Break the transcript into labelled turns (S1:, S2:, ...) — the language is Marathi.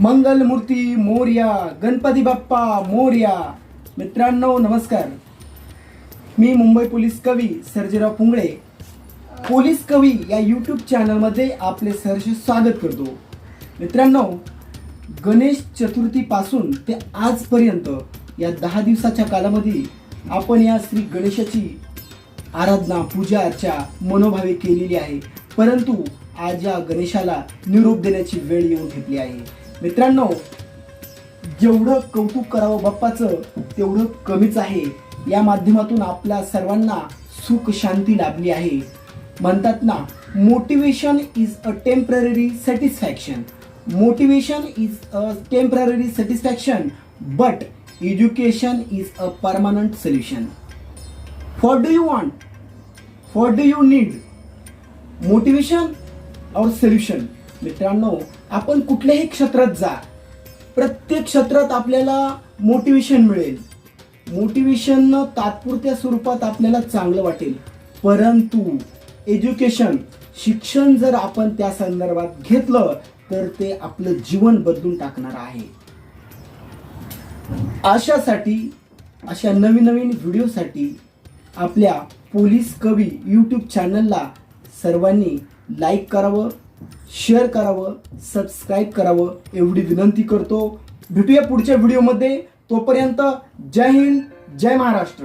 S1: मंगलमूर्ती मोर्या गणपती बाप्पा मोर्या. मित्रांनो नमस्कार. मी मुंबई पोलीस कवी सर्जेराव पुंगळे. पोलीस कवी या यूट्यूब चॅनलमध्ये आपले सहर्ष स्वागत करतो. मित्रांनो गणेश चतुर्थीपासून ते आजपर्यंत या दहा दिवसाच्या कालामध्ये आपण या श्री गणेशाची आराधना पूजा अर्चा मनोभावे केलेली आहे. परंतु आज या गणेशाला निरोप देण्याची वेळ येऊन घेतली आहे. मित्रांनो जेवढं कौतुक करावं बाप्पाचं तेवढं कमीच आहे. या माध्यमातून आपल्या सर्वांना सुख शांती लाभली आहे. म्हणतात ना motivation is a temporary satisfaction. Motivation is a temporary satisfaction but education is a permanent solution. For do you want for do you need motivation or solution मित्रांनो आपण कुठल्याही क्षेत्रात जा. प्रत्येक क्षेत्रात आपल्याला मोटिवेशन मिळेल. मोटिवेशन तात्पुरत्या स्वरूपात आपल्याला चांगलं वाटेल. परंतु एज्युकेशन शिक्षण जर आपण त्या संदर्भात घेतलं तर ते आपलं जीवन बदलून टाकणार आहे. अशासाठी अशा नवीन नवीन व्हिडिओसाठी आपल्या पोलीस कवी यूट्यूब चॅनलला सर्वांनी लाईक करावं. शेअर करावं सबस्क्राईब करावं एवढी विनंती करतो. भेटूया पुढच्या व्हिडिओमध्ये तोपर्यंत जय हिंद जय महाराष्ट्र.